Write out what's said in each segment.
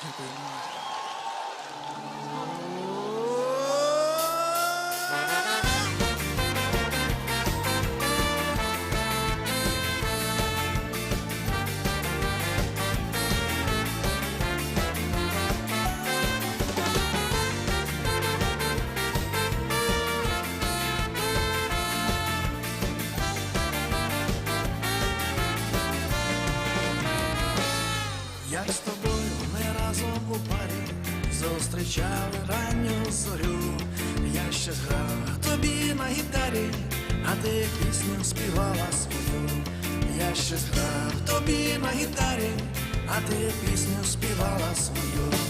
ありがとうございます。Зустрічали ранню зорю, я ще грав тобі на гітарі, а ти пісню співала свою, я ще грав тобі на гітарі, а ти пісню співала свою.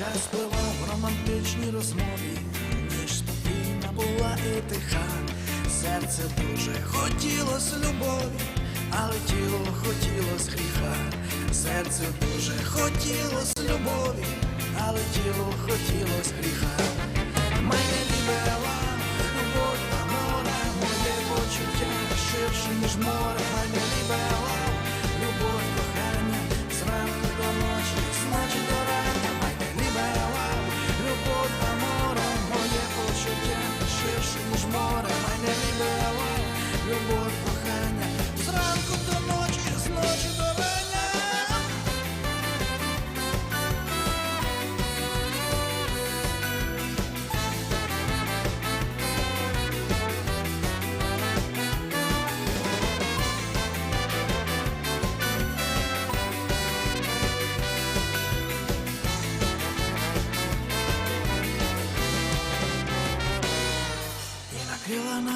Час пливав в романтичній розмові, ніж спокійна була і тиха. Серце дуже хотілось любові, але тіло хотілось гріха. Серце дуже хотілось любові, але тіло хотілось гріха. Мене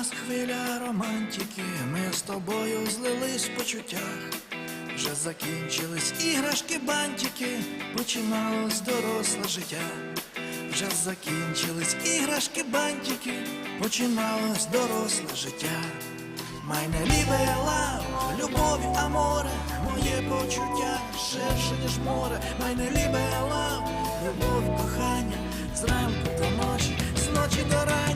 нас хвиля романтики, ми з тобою злились в почуттях. Вже закінчились іграшки, бантики, починалось доросле життя. Вже закінчились іграшки, бантики, починалось доросле життя. Майне ліве лав, любові, аморе, моє почуття ширше, ніж море, майне ліве лав, любов, кохання, зранку до ночі, з ночі до рання,